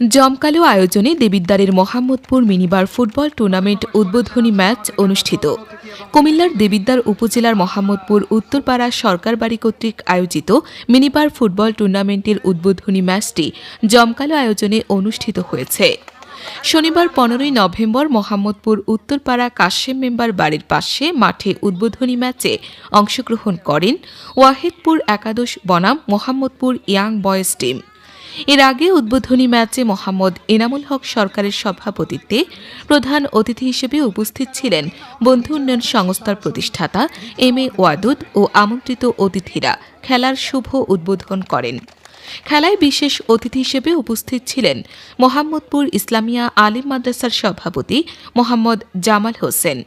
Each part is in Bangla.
জমকালো আয়োজনে দেবিদ্বারের মোহাম্মদপুর মিনিবার ফুটবল টুর্নামেন্ট উদ্বোধনী ম্যাচ অনুষ্ঠিত। কুমিল্লার দেবিদ্বার উপজেলার মোহাম্মদপুর উত্তরপাড়া সরকার বাড়ি কর্তৃক আয়োজিত মিনিবার ফুটবল টুর্নামেন্টের উদ্বোধনী ম্যাচটি জমকালো আয়োজনে অনুষ্ঠিত হয়েছে। শনিবার পনেরোই নভেম্বর মোহাম্মদপুর উত্তরপাড়া কাশেম মেম্বার বাড়ির পাশে মাঠে উদ্বোধনী ম্যাচে অংশগ্রহণ করেন ওয়াহিদপুর একাদশ বনাম মোহাম্মদপুর ইয়াং বয়েজ টিম। এর আগে উদ্বোধনী ম্যাচে মোহাম্মদ এনামুল হক সরকারের সভাপতিত্বে প্রধান অতিথি হিসেবে উপস্থিত ছিলেন বন্ধু উন্নয়ন সংস্থার প্রতিষ্ঠাতা এম এ ওয়াদুদ ও আমন্ত্রিত অতিথিরা। খেলার শুভ উদ্বোধন করেন। খেলায় বিশেষ অতিথি হিসেবে উপস্থিত ছিলেন মোহাম্মদপুর ইসলামিয়া আলিম মাদ্রাসার সভাপতি মোহাম্মদ জামাল হোসেন।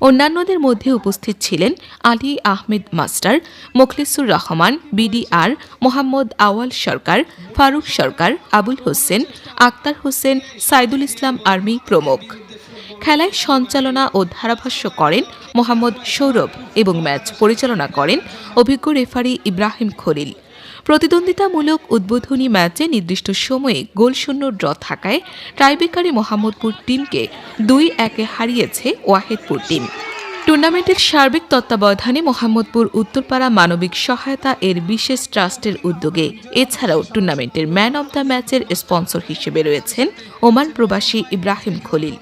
অন্যান্যদের মধ্যে উপস্থিত ছিলেন Ali Ahmed master, Mokhlisur Rahman, BDR, Mohammad Awal Sarkar, Faruk Sarkar, Abul Hossain, Akter Hossain, Saidul Islam army প্রমুখ। খেলায় সঞ্চালনা ও ধারাভাষ্য করেন মোহাম্মদ সৌরভ এবং ম্যাচ পরিচালনা করেন অভিজ্ঞ রেফারি ইব্রাহিম খলিল। প্রতিদ্বন্দ্বিতামূলক উদ্বোধনী ম্যাচে নির্দিষ্ট সময়ে গোলশূন্য ড্র থাকায় টাইবেকারে মোহাম্মদপুর টিমকে দুই একে হারিয়েছে ওয়াহেদপুর টিম। টুর্নামেন্টের সার্বিক তত্ত্বাবধানে মোহাম্মদপুর উত্তরপাড়া মানবিক সহায়তা এর বিশেষ ট্রাস্টের উদ্যোগে এছাড়াও টুর্নামেন্টের ম্যান অব দ্য ম্যাচের স্পন্সর হিসেবে রয়েছেন ওমান প্রবাসী ইব্রাহিম খলিল।